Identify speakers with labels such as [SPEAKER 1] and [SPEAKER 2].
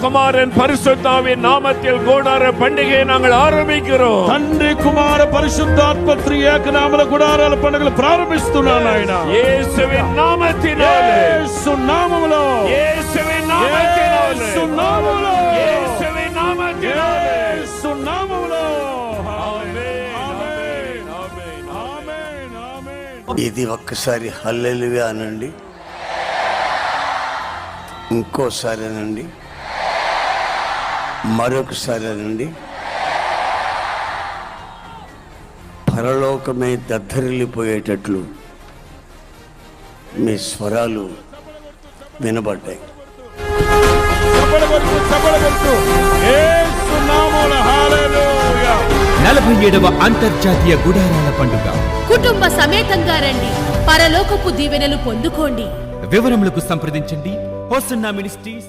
[SPEAKER 1] குமாரன் பரிசுத்தாவின் நாமத்தில் கூடார பண்டிகையை நாங்கள் ஆரம்பிக்கிறோம்
[SPEAKER 2] తండ్రి కుమార పరిశుద్ధాత్మ త్రి ఏకనామల గుడారాల పండుగలు ప్రారంభిస్తున్నాను ఆయన
[SPEAKER 1] இயேசுவின் நாமத்தினாலே
[SPEAKER 2] యేసు నామములో
[SPEAKER 1] இயேசுவின் நாமத்தினாலே
[SPEAKER 2] యేసు నామములో
[SPEAKER 1] இயேசுவின் நாமத்தினாலே
[SPEAKER 2] యేసు నామములో
[SPEAKER 1] ஆமென்,
[SPEAKER 2] ఆమేన్.
[SPEAKER 1] ஆமென்,
[SPEAKER 2] ఆమేన్ ఆమేన్
[SPEAKER 3] ఇది ఒక్కసారి హల్లెలూయా అనండి ఇంకోసారి అనండి మరొకసారి అనండి. పరలోకమే దద్దరిల్లిపోయేటట్లు మీ స్వరాలు వినబడ్డాయి.
[SPEAKER 2] చప్పడగొట్టు చప్పడగొట్టు యేసు నామములో హల్లెలూయా
[SPEAKER 4] నలభై ఏడవ అంతర్జాతీయ గుడారాల పండుగ.
[SPEAKER 5] కుటుంబ సమేతంగా రండి. పరలోకపు దీవెనలు పొందుకోండి.
[SPEAKER 4] వివరములకు సంప్రదించండి. Hosanna ministries